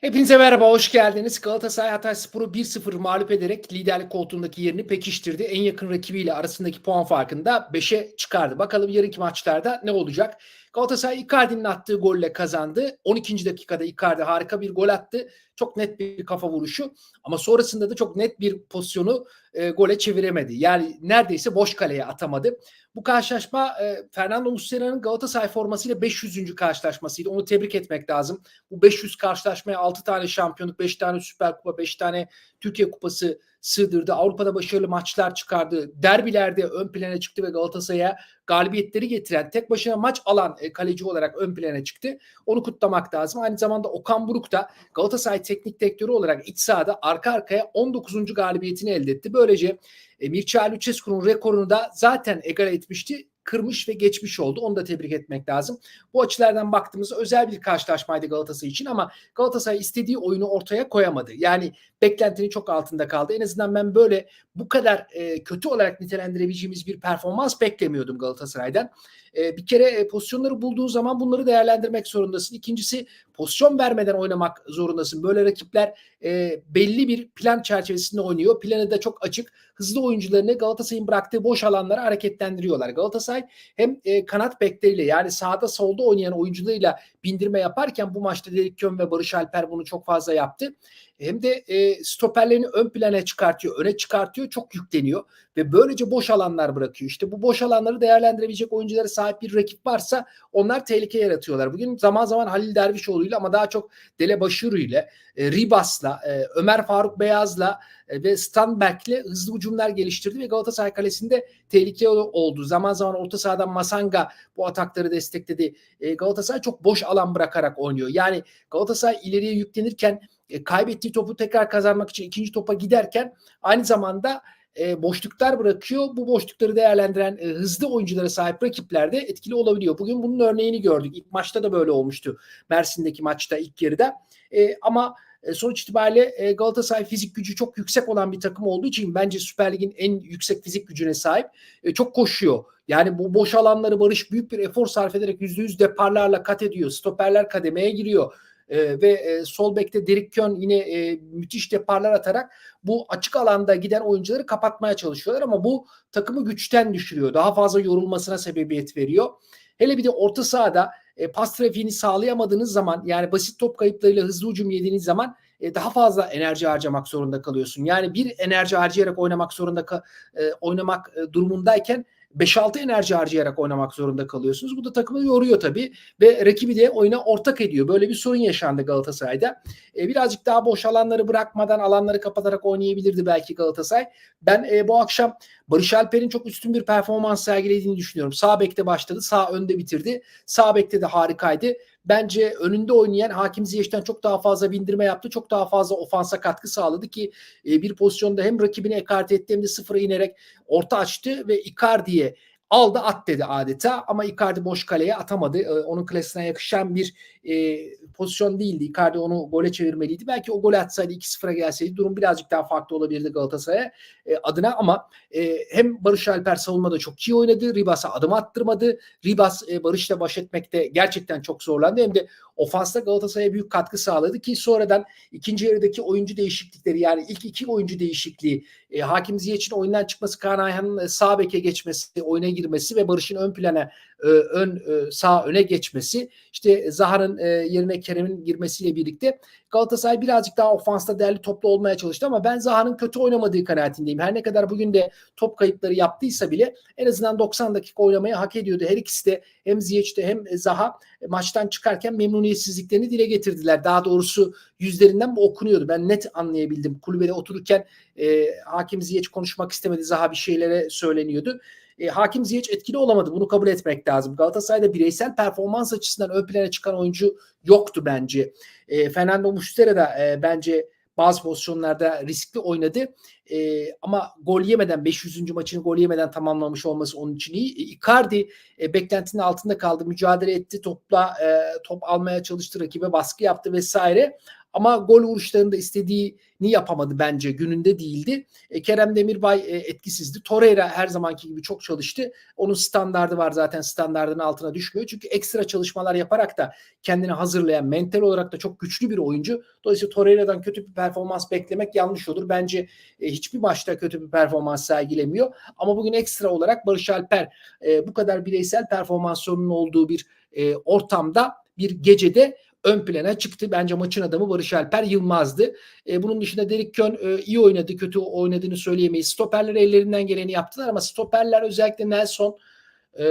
Hepinize merhaba, hoş geldiniz. Galatasaray Hatayspor'u 1-0 mağlup ederek liderlik koltuğundaki yerini pekiştirdi. En yakın rakibiyle arasındaki puan farkını da 5'e çıkardı. Bakalım yarınki maçlarda ne olacak? Galatasaray Icardi'nin attığı golle kazandı. 12. dakikada Icardi harika bir gol attı. Çok net bir kafa vuruşu ama sonrasında da çok net bir pozisyonu e, gole çeviremedi. Yani neredeyse boş kaleye atamadı. Bu karşılaşma e, Fernando Muslera'nın Galatasaray formasıyla 500. karşılaşmasıydı. Onu tebrik etmek lazım. Bu 500 karşılaşmaya 6 tane şampiyonluk, 5 tane Süper Kupa, 5 tane Türkiye Kupası sığdırdı. Avrupa'da başarılı maçlar çıkardı. Derbilerde ön plana çıktı ve Galatasaray'a galibiyetleri getiren, tek başına maç alan e, kaleci olarak ön plana çıktı. Onu kutlamak lazım. Aynı zamanda Okan Buruk da Galatasaray teknik direktörü olarak iç sahada arka arkaya 19. galibiyetini elde etti. Böylece e, Mircea Lucescu'nun rekorunu da zaten egal etmişti kırmış ve geçmiş oldu. Onu da tebrik etmek lazım. Bu açılardan baktığımızda özel bir karşılaşmaydı Galatasaray için ama Galatasaray istediği oyunu ortaya koyamadı. Yani beklentinin çok altında kaldı. En azından ben böyle bu kadar e, kötü olarak nitelendirebileceğimiz bir performans beklemiyordum Galatasaray'dan. E, bir kere e, pozisyonları bulduğun zaman bunları değerlendirmek zorundasın. İkincisi pozisyon vermeden oynamak zorundasın. Böyle rakipler e, belli bir plan çerçevesinde oynuyor. Planı da çok açık. Hızlı oyuncularını Galatasaray'ın bıraktığı boş alanlara hareketlendiriyorlar. Galatasaray hem e, kanat bekleriyle yani sağda solda oynayan oyuncularıyla bindirme yaparken bu maçta Derik Kön ve Barış Alper bunu çok fazla yaptı hem de e, stoperlerini ön plana çıkartıyor, öne çıkartıyor, çok yükleniyor ve böylece boş alanlar bırakıyor. İşte bu boş alanları değerlendirebilecek oyunculara sahip bir rakip varsa onlar tehlike yaratıyorlar. Bugün zaman zaman Halil Dervişoğlu ile ama daha çok Dele Başuru ile, e, Ribas'la, e, Ömer Faruk Beyaz'la e, ve Stanberg'le hızlı hücumlar geliştirdi ve Galatasaray kalesinde tehlike oldu. Zaman zaman orta sahadan Masanga bu atakları destekledi. E, Galatasaray çok boş alan bırakarak oynuyor. Yani Galatasaray ileriye yüklenirken e, kaybettiği topu tekrar kazanmak için ikinci topa giderken aynı zamanda e, boşluklar bırakıyor. Bu boşlukları değerlendiren e, hızlı oyunculara sahip rakipler de etkili olabiliyor. Bugün bunun örneğini gördük. İlk maçta da böyle olmuştu. Mersin'deki maçta ilk yarıda. E, ama sonuç itibariyle Galatasaray fizik gücü çok yüksek olan bir takım olduğu için bence Süper Lig'in en yüksek fizik gücüne sahip. Çok koşuyor. Yani bu boş alanları Barış büyük bir efor sarf ederek %100 deparlarla kat ediyor. Stoperler kademeye giriyor e, ve e, sol bekte Derek Kön yine e, müthiş deparlar atarak bu açık alanda giden oyuncuları kapatmaya çalışıyorlar ama bu takımı güçten düşürüyor. Daha fazla yorulmasına sebebiyet veriyor. Hele bir de orta sahada e, pas trafiğini sağlayamadığınız zaman yani basit top kayıplarıyla hızlı hücum yediğiniz zaman e, daha fazla enerji harcamak zorunda kalıyorsun. Yani bir enerji harcayarak oynamak zorunda e, oynamak e, durumundayken 5-6 enerji harcayarak oynamak zorunda kalıyorsunuz. Bu da takımı yoruyor tabii ve rakibi de oyuna ortak ediyor. Böyle bir sorun yaşandı Galatasaray'da. E, birazcık daha boş alanları bırakmadan alanları kapatarak oynayabilirdi belki Galatasaray. Ben e, bu akşam Barış Alper'in çok üstün bir performans sergilediğini düşünüyorum. Sağ bekte başladı, sağ önde bitirdi. Sağ bekte de harikaydı bence önünde oynayan Hakim Ziyech'ten çok daha fazla bindirme yaptı. Çok daha fazla ofansa katkı sağladı ki e, bir pozisyonda hem rakibini ekart etti hem de sıfıra inerek orta açtı ve Icardi'ye aldı at dedi adeta ama Icardi boş kaleye atamadı. E, onun klasına yakışan bir e, pozisyon değildi. Icardi onu gole çevirmeliydi. Belki o gol atsaydı 2-0'a gelseydi durum birazcık daha farklı olabilirdi Galatasaray'a e, adına ama e, hem Barış Alper savunmada çok iyi oynadı. Ribas'a adım attırmadı. Ribas e, Barış'la baş etmekte gerçekten çok zorlandı. Hem de ofansta Galatasaray'a büyük katkı sağladı ki sonradan ikinci yarıdaki oyuncu değişiklikleri yani ilk iki oyuncu değişikliği e, Hakim Ziyech'in oyundan çıkması, Kaan Ayhan'ın e, sağ beke geçmesi, oyuna girmesi ve Barış'ın ön plana e, ön e, sağ öne geçmesi işte Zahar'ın e, yerine Kerem'in girmesiyle birlikte Galatasaray birazcık daha ofansta değerli toplu olmaya çalıştı ama ben Zahar'ın kötü oynamadığı kanaatindeyim. Her ne kadar bugün de top kayıpları yaptıysa bile en azından 90 dakika oynamayı hak ediyordu. Her ikisi de hem Ziyech de hem Zaha maçtan çıkarken memnuniyetsizliklerini dile getirdiler. Daha doğrusu yüzlerinden bu okunuyordu. Ben net anlayabildim. Kulübede otururken e, Hakim Ziyech konuşmak istemedi. Zaha bir şeylere söyleniyordu. E, Hakim Ziyech etkili olamadı. Bunu kabul etmek lazım. Galatasaray'da bireysel performans açısından ön plana çıkan oyuncu yoktu bence. E, Fernando Muslera da e, bence bazı pozisyonlarda riskli oynadı. E, ama gol yemeden 500. maçını gol yemeden tamamlamış olması onun için iyi. E, Icardi e, beklentinin altında kaldı. Mücadele etti. Topla e, top almaya çalıştı. Rakibe baskı yaptı vesaire. Ama gol vuruşlarında istediğini yapamadı bence gününde değildi. E, Kerem Demirbay e, etkisizdi. Torreira her zamanki gibi çok çalıştı. Onun standardı var zaten standardının altına düşmüyor. Çünkü ekstra çalışmalar yaparak da kendini hazırlayan mental olarak da çok güçlü bir oyuncu. Dolayısıyla Torreira'dan kötü bir performans beklemek yanlış olur. Bence e, hiçbir maçta kötü bir performans sergilemiyor. Ama bugün ekstra olarak Barış Alper e, bu kadar bireysel performans sorunun olduğu bir e, ortamda bir gecede ön plana çıktı. Bence maçın adamı Barış Alper Yılmaz'dı. E, bunun dışında Derek Kön e, iyi oynadı, kötü oynadığını söyleyemeyiz. Stoperler ellerinden geleni yaptılar ama stoperler özellikle Nelson e,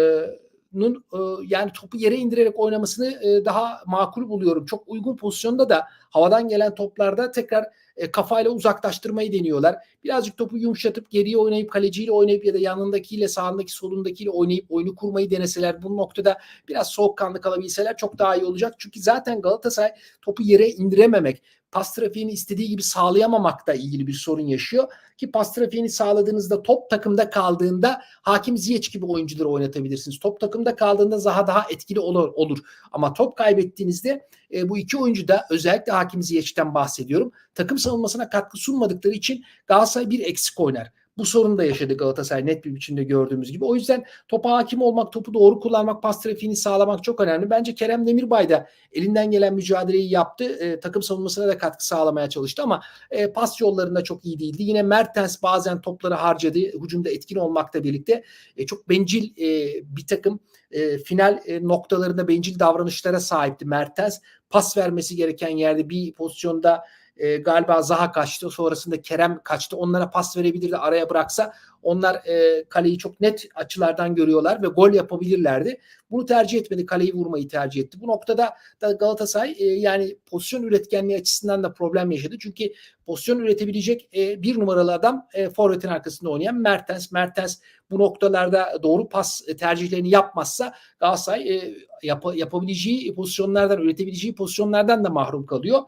Nun e, yani topu yere indirerek oynamasını e, daha makul buluyorum. Çok uygun pozisyonda da havadan gelen toplarda tekrar e, kafayla uzaklaştırmayı deniyorlar. Birazcık topu yumuşatıp geriye oynayıp kaleciyle oynayıp ya da yanındakiyle sağındaki solundakiyle oynayıp oyunu kurmayı deneseler bu noktada biraz soğukkanlı kalabilseler çok daha iyi olacak. Çünkü zaten Galatasaray topu yere indirememek, pas trafiğini istediği gibi sağlayamamakla ilgili bir sorun yaşıyor. Ki pas trafiğini sağladığınızda top takımda kaldığında Hakim Ziyech gibi oyuncuları oynatabilirsiniz. Top takımda kaldığında daha daha etkili olur. olur. Ama top kaybettiğinizde e, bu iki oyuncu da özellikle Hakim Ziyech'ten bahsediyorum. Takım savunmasına katkı sunmadıkları için Galatasaray bir eksik oynar. Bu sorunu da yaşadı Galatasaray net bir biçimde gördüğümüz gibi. O yüzden topa hakim olmak, topu doğru kullanmak, pas trafiğini sağlamak çok önemli. Bence Kerem Demirbay da elinden gelen mücadeleyi yaptı. E, takım savunmasına da katkı sağlamaya çalıştı ama e, pas yollarında çok iyi değildi. Yine Mertens bazen topları harcadı. Hücumda etkin olmakla birlikte e, çok bencil e, bir takım e, final e, noktalarında bencil davranışlara sahipti Mertens. Pas vermesi gereken yerde bir pozisyonda e, galiba Zaha kaçtı. Sonrasında Kerem kaçtı. Onlara pas verebilirdi araya bıraksa. Onlar e, kaleyi çok net açılardan görüyorlar ve gol yapabilirlerdi. Bunu tercih etmedi. Kaleyi vurmayı tercih etti. Bu noktada da Galatasaray e, yani pozisyon üretkenliği açısından da problem yaşadı. Çünkü pozisyon üretebilecek e, bir numaralı adam e, forvetin arkasında oynayan Mertens. Mertens bu noktalarda doğru pas tercihlerini yapmazsa Galatasaray e, yap, yapabileceği pozisyonlardan, üretebileceği pozisyonlardan da mahrum kalıyor.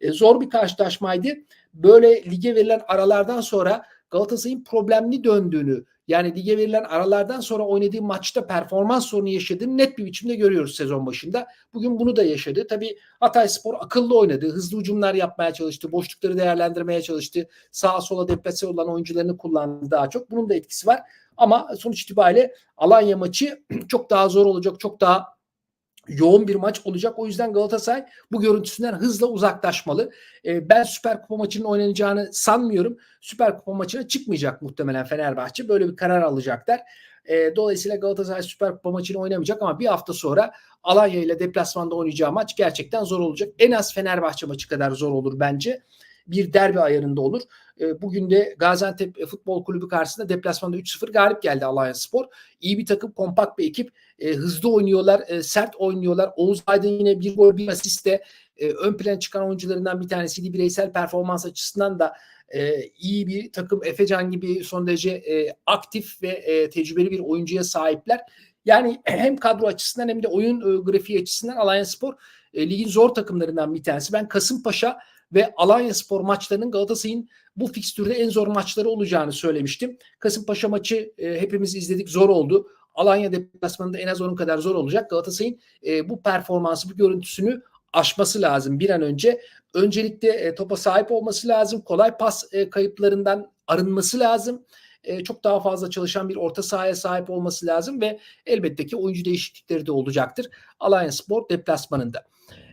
E, zor bir karşılaşmaydı. Böyle lige verilen aralardan sonra Galatasaray'ın problemli döndüğünü yani lige verilen aralardan sonra oynadığı maçta performans sorunu yaşadığını net bir biçimde görüyoruz sezon başında. Bugün bunu da yaşadı. Tabii Hatay Spor akıllı oynadı. Hızlı ucumlar yapmaya çalıştı. Boşlukları değerlendirmeye çalıştı. Sağa sola deplase olan oyuncularını kullandı daha çok. Bunun da etkisi var. Ama sonuç itibariyle Alanya maçı çok daha zor olacak. Çok daha yoğun bir maç olacak. O yüzden Galatasaray bu görüntüsünden hızla uzaklaşmalı. E, ben Süper Kupa maçının oynanacağını sanmıyorum. Süper Kupa maçına çıkmayacak muhtemelen Fenerbahçe. Böyle bir karar alacaklar. E, dolayısıyla Galatasaray Süper Kupa maçını oynamayacak ama bir hafta sonra Alanya ile deplasmanda oynayacağı maç gerçekten zor olacak. En az Fenerbahçe maçı kadar zor olur bence bir derbi ayarında olur. E, bugün de Gaziantep Futbol Kulübü karşısında deplasmanda 3-0 galip geldi Alanya Spor. İyi bir takım, kompakt bir ekip. E, hızlı oynuyorlar, e, sert oynuyorlar. Oğuz Aydın yine bir gol bir asiste e, ön plan çıkan oyuncularından bir tanesiydi. Bireysel performans açısından da e, iyi bir takım. Efecan gibi son derece e, aktif ve e, tecrübeli bir oyuncuya sahipler. Yani hem kadro açısından hem de oyun e, grafiği açısından Alanya Spor e, ligin zor takımlarından bir tanesi. Ben Kasımpaşa ve Alanya Spor maçlarının Galatasaray'ın bu fikstürde en zor maçları olacağını söylemiştim. Kasımpaşa maçı e, hepimiz izledik zor oldu. Alanya deplasmanında en az onun kadar zor olacak. Galatasaray'ın e, bu performansı, bu görüntüsünü aşması lazım bir an önce. Öncelikle e, topa sahip olması lazım. Kolay pas e, kayıplarından arınması lazım. E, çok daha fazla çalışan bir orta sahaya sahip olması lazım ve elbette ki oyuncu değişiklikleri de olacaktır. Alanya Spor deplasmanında.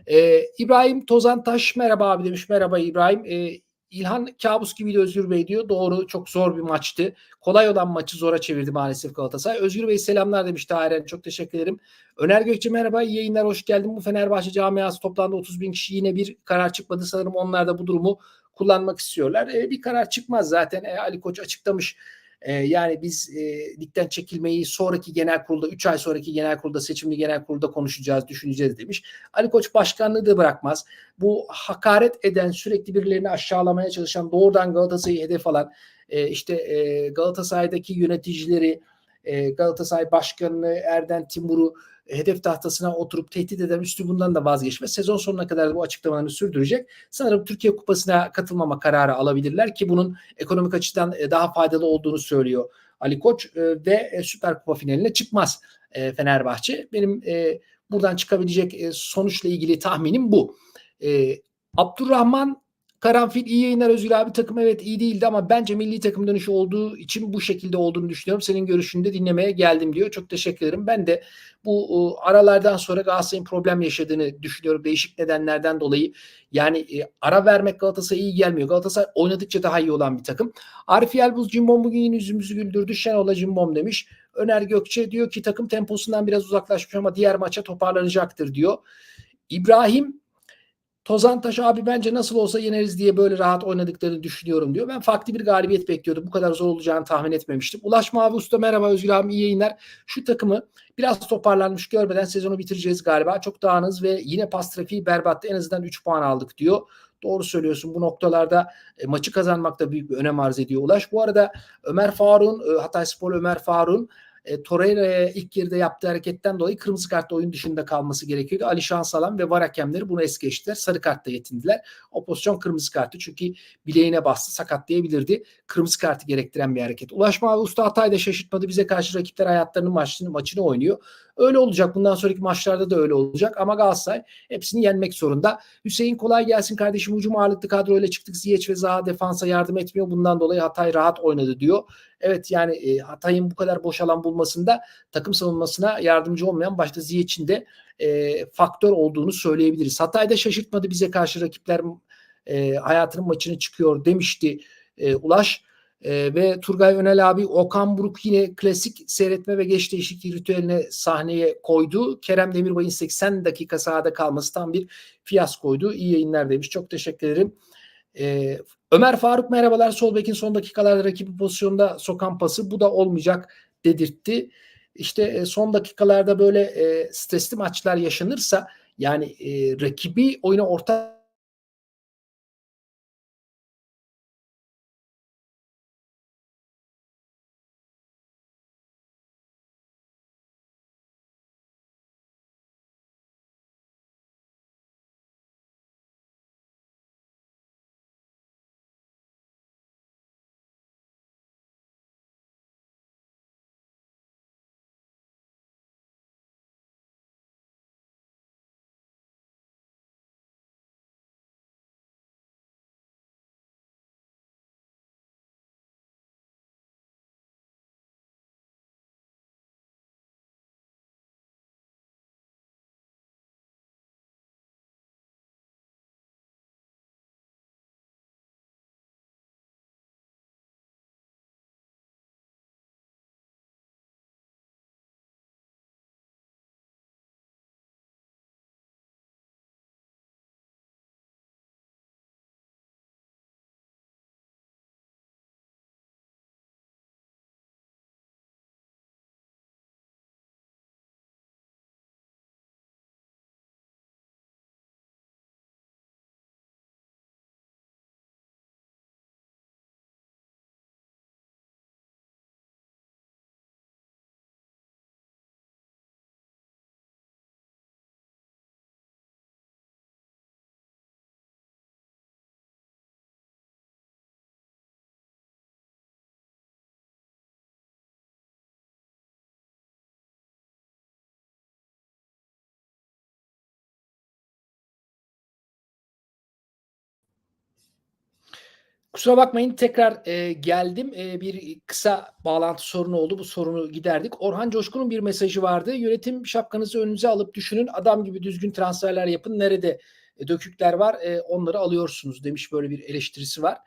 Ee, İbrahim Tozantaş merhaba abi demiş. Merhaba İbrahim. Ee, İlhan kabus gibiydi Özgür Bey diyor. Doğru çok zor bir maçtı. Kolay olan maçı zora çevirdi maalesef Galatasaray. Özgür Bey selamlar demiş Tahir Çok teşekkür ederim. Öner Gökçe merhaba. İyi yayınlar hoş geldin. Bu Fenerbahçe camiası toplandı 30 bin kişi yine bir karar çıkmadı. Sanırım onlar da bu durumu kullanmak istiyorlar. Ee, bir karar çıkmaz zaten. Ee, Ali Koç açıklamış e, yani biz e, ligden çekilmeyi sonraki genel kurulda 3 ay sonraki genel kurulda seçimli genel kurulda konuşacağız, düşüneceğiz demiş. Ali Koç başkanlığı da bırakmaz. Bu hakaret eden, sürekli birilerini aşağılamaya çalışan, doğrudan Galatasaray'ı hedef alan e, işte e, Galatasaray'daki yöneticileri, e, Galatasaray Başkanı Erden Timur'u hedef tahtasına oturup tehdit eden üslubundan da vazgeçme. Sezon sonuna kadar bu açıklamalarını sürdürecek. Sanırım Türkiye Kupası'na katılmama kararı alabilirler ki bunun ekonomik açıdan e, daha faydalı olduğunu söylüyor Ali Koç e, ve e, Süper Kupa finaline çıkmaz Fenerbahçe. Benim buradan çıkabilecek sonuçla ilgili tahminim bu. Abdurrahman Karanfil iyi yayınlar Özgür abi takım evet iyi değildi ama bence milli takım dönüşü olduğu için bu şekilde olduğunu düşünüyorum. Senin görüşünü de dinlemeye geldim diyor. Çok teşekkür ederim. Ben de bu aralardan sonra Galatasaray'ın problem yaşadığını düşünüyorum. Değişik nedenlerden dolayı. Yani e, ara vermek Galatasaray'a iyi gelmiyor. Galatasaray oynadıkça daha iyi olan bir takım. Arif Yelbuz Cimbom bugün yine yüzümüzü güldürdü. Şenol'a Cimbom demiş. Öner Gökçe diyor ki takım temposundan biraz uzaklaşmış ama diğer maça toparlanacaktır diyor. İbrahim Tozantaş abi bence nasıl olsa yeneriz diye böyle rahat oynadıklarını düşünüyorum diyor. Ben farklı bir galibiyet bekliyordum. Bu kadar zor olacağını tahmin etmemiştim. Ulaş Mavi Usta merhaba Özgür abi iyi yayınlar. Şu takımı biraz toparlanmış görmeden sezonu bitireceğiz galiba. Çok dağınız ve yine pas trafiği berbattı. En azından 3 puan aldık diyor. Doğru söylüyorsun. Bu noktalarda e, maçı kazanmak da büyük bir önem arz ediyor Ulaş. Bu arada Ömer Faruk'un, e, Hatay Spor Ömer Faruk'un e, Torreira'ya ilk yarıda yaptığı hareketten dolayı kırmızı kartla oyun dışında kalması gerekiyordu. Ali Şansalan ve var hakemleri bunu es geçtiler. Sarı kartla yetindiler. O pozisyon kırmızı kartı çünkü bileğine bastı sakatlayabilirdi. Kırmızı kartı gerektiren bir hareket. Ulaşma Usta Hatay da şaşırtmadı. Bize karşı rakipler hayatlarının maçını, maçını oynuyor. Öyle olacak. Bundan sonraki maçlarda da öyle olacak. Ama Galatasaray hepsini yenmek zorunda. Hüseyin kolay gelsin kardeşim. Hücum ağırlıklı kadroyla çıktık. Ziyech ve Zaha defansa yardım etmiyor. Bundan dolayı Hatay rahat oynadı diyor. Evet yani e, Hatay'ın bu kadar boş alan bulmasında takım savunmasına yardımcı olmayan başta Ziyech'in de e, faktör olduğunu söyleyebiliriz. Hatay'da şaşırtmadı bize karşı rakipler e, hayatının maçını çıkıyor demişti e, Ulaş. E, ve Turgay Önel abi Okan Buruk yine klasik seyretme ve geç değişiklik ritüeline sahneye koydu. Kerem Demirbay'ın 80 dakika sahada kalması tam bir fiyaskoydu. İyi yayınlar demiş. Çok teşekkür ederim. E, Ömer Faruk merhabalar. Sol bekin son dakikalarda rakibi pozisyonda sokan pası bu da olmayacak dedirtti. İşte e, son dakikalarda böyle e, stresli maçlar yaşanırsa yani e, rakibi oyuna orta Kusura bakmayın tekrar e, geldim. E, bir kısa bağlantı sorunu oldu. Bu sorunu giderdik. Orhan Coşkun'un bir mesajı vardı. Yönetim şapkanızı önünüze alıp düşünün. Adam gibi düzgün transferler yapın. Nerede e, dökükler var e, onları alıyorsunuz demiş böyle bir eleştirisi var.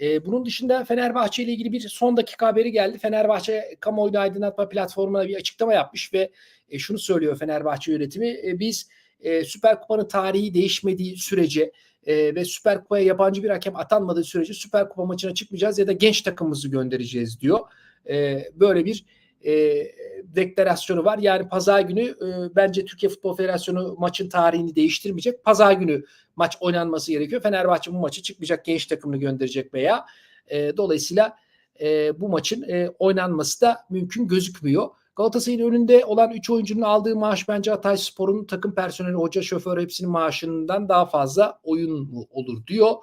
E, bunun dışında Fenerbahçe ile ilgili bir son dakika haberi geldi. Fenerbahçe kamuoyu aydınlatma platformuna bir açıklama yapmış ve e, şunu söylüyor Fenerbahçe yönetimi. E, biz e, Süper Kupa'nın tarihi değişmediği sürece e, ve Süper Kupa'ya yabancı bir hakem atanmadığı sürece Süper Kupa maçına çıkmayacağız ya da genç takımımızı göndereceğiz diyor. E, böyle bir e, deklarasyonu var. Yani pazar günü e, bence Türkiye Futbol Federasyonu maçın tarihini değiştirmeyecek. Pazar günü maç oynanması gerekiyor. Fenerbahçe bu maçı çıkmayacak genç takımını gönderecek veya e, dolayısıyla e, bu maçın e, oynanması da mümkün gözükmüyor. Galatasaray'ın önünde olan 3 oyuncunun aldığı maaş bence Hatay Spor'un takım personeli, hoca, şoför hepsinin maaşından daha fazla oyun olur diyor.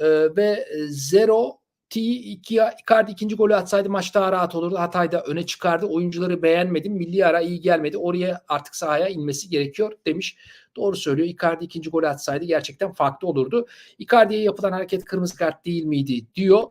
Ee, ve Zero T iki, Icardi ikinci golü atsaydı maç daha rahat olurdu. Hatay'da öne çıkardı. Oyuncuları beğenmedim. Milli ara iyi gelmedi. Oraya artık sahaya inmesi gerekiyor demiş. Doğru söylüyor. Icardi ikinci golü atsaydı gerçekten farklı olurdu. Icardi'ye yapılan hareket kırmızı kart değil miydi diyor.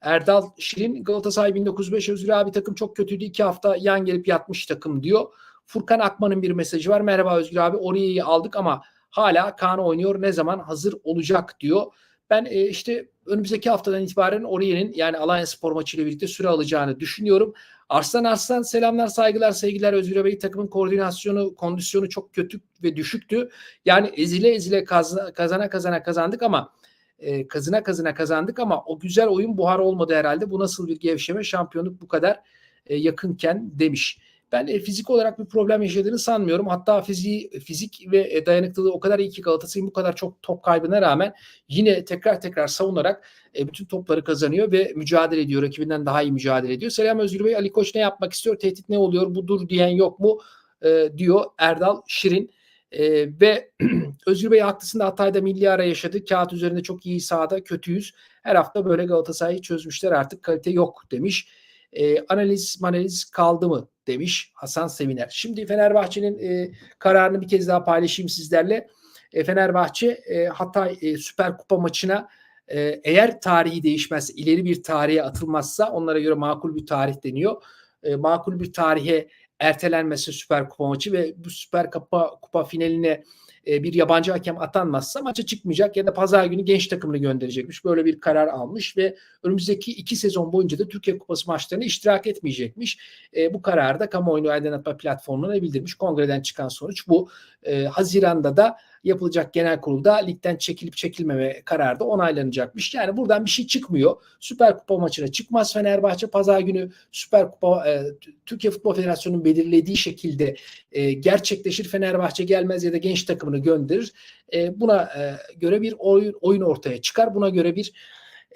Erdal Şirin Galatasaray 1905 Özgür abi takım çok kötüydü. iki hafta yan gelip yatmış takım diyor. Furkan Akman'ın bir mesajı var. Merhaba Özgür abi. Oriye'yi aldık ama hala Kaan oynuyor. Ne zaman hazır olacak diyor. Ben e, işte önümüzdeki haftadan itibaren Oriye'nin yani Alanya Spor maçıyla birlikte süre alacağını düşünüyorum. Arslan Arslan selamlar saygılar sevgiler Özgür Bey takımın koordinasyonu kondisyonu çok kötü ve düşüktü. Yani ezile ezile kazana kazana, kazana kazandık ama e, kazına kazına kazandık ama o güzel oyun buhar olmadı herhalde. Bu nasıl bir gevşeme şampiyonluk bu kadar e, yakınken demiş. Ben e, fizik olarak bir problem yaşadığını sanmıyorum. Hatta fiziği, fizik ve e, dayanıklılığı o kadar iyi ki Galatasaray'ın bu kadar çok top kaybına rağmen yine tekrar tekrar savunarak e, bütün topları kazanıyor ve mücadele ediyor. Rakibinden daha iyi mücadele ediyor. Selam Özgür Bey. Ali Koç ne yapmak istiyor? Tehdit ne oluyor? Budur diyen yok mu? E, diyor Erdal Şirin. E, ve Özgür Bey haklısında Hatay'da milli ara yaşadı. Kağıt üzerinde çok iyi sahada kötüyüz. Her hafta böyle Galatasaray'ı çözmüşler artık kalite yok demiş. E, analiz manaliz kaldı mı demiş Hasan Seviner. Şimdi Fenerbahçe'nin e, kararını bir kez daha paylaşayım sizlerle. E, Fenerbahçe e, Hatay e, Süper Kupa maçına e, eğer tarihi değişmezse, ileri bir tarihe atılmazsa onlara göre makul bir tarih deniyor. E, makul bir tarihe ertelenmesi Süper Kupa maçı ve bu Süper Kupa, Kupa finaline e, bir yabancı hakem atanmazsa maça çıkmayacak ya da pazar günü genç takımını gönderecekmiş. Böyle bir karar almış ve önümüzdeki iki sezon boyunca da Türkiye Kupası maçlarına iştirak etmeyecekmiş. E, bu kararı da kamuoyunu aydınlatma platformuna bildirmiş. Kongreden çıkan sonuç bu. E, Haziran'da da yapılacak genel kurulda ligden çekilip çekilmeme kararı da onaylanacakmış. Yani buradan bir şey çıkmıyor. Süper Kupa maçına çıkmaz Fenerbahçe. Pazar günü Süper Kupa e, Türkiye Futbol Federasyonu'nun belirlediği şekilde e, gerçekleşir. Fenerbahçe gelmez ya da genç takımını gönderir. E, buna e, göre bir oyun, oyun ortaya çıkar. Buna göre bir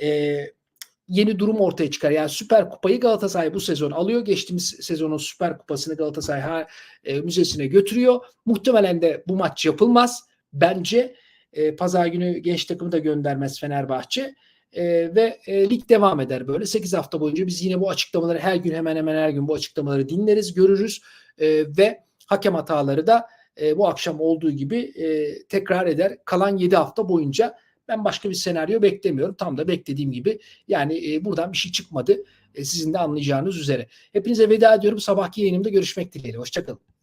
e, yeni durum ortaya çıkar. Yani Süper Kupayı Galatasaray bu sezon alıyor. Geçtiğimiz sezonun Süper Kupasını Galatasaray e, müzesine götürüyor. Muhtemelen de bu maç yapılmaz. Bence e, pazar günü genç takımı da göndermez Fenerbahçe. E, ve e, lig devam eder böyle. 8 hafta boyunca biz yine bu açıklamaları her gün hemen hemen her gün bu açıklamaları dinleriz, görürüz. E, ve hakem hataları da e, bu akşam olduğu gibi e, tekrar eder. Kalan 7 hafta boyunca ben başka bir senaryo beklemiyorum. Tam da beklediğim gibi yani e, buradan bir şey çıkmadı. E, sizin de anlayacağınız üzere. Hepinize veda ediyorum. Sabahki yayınımda görüşmek dileğiyle. Hoşçakalın.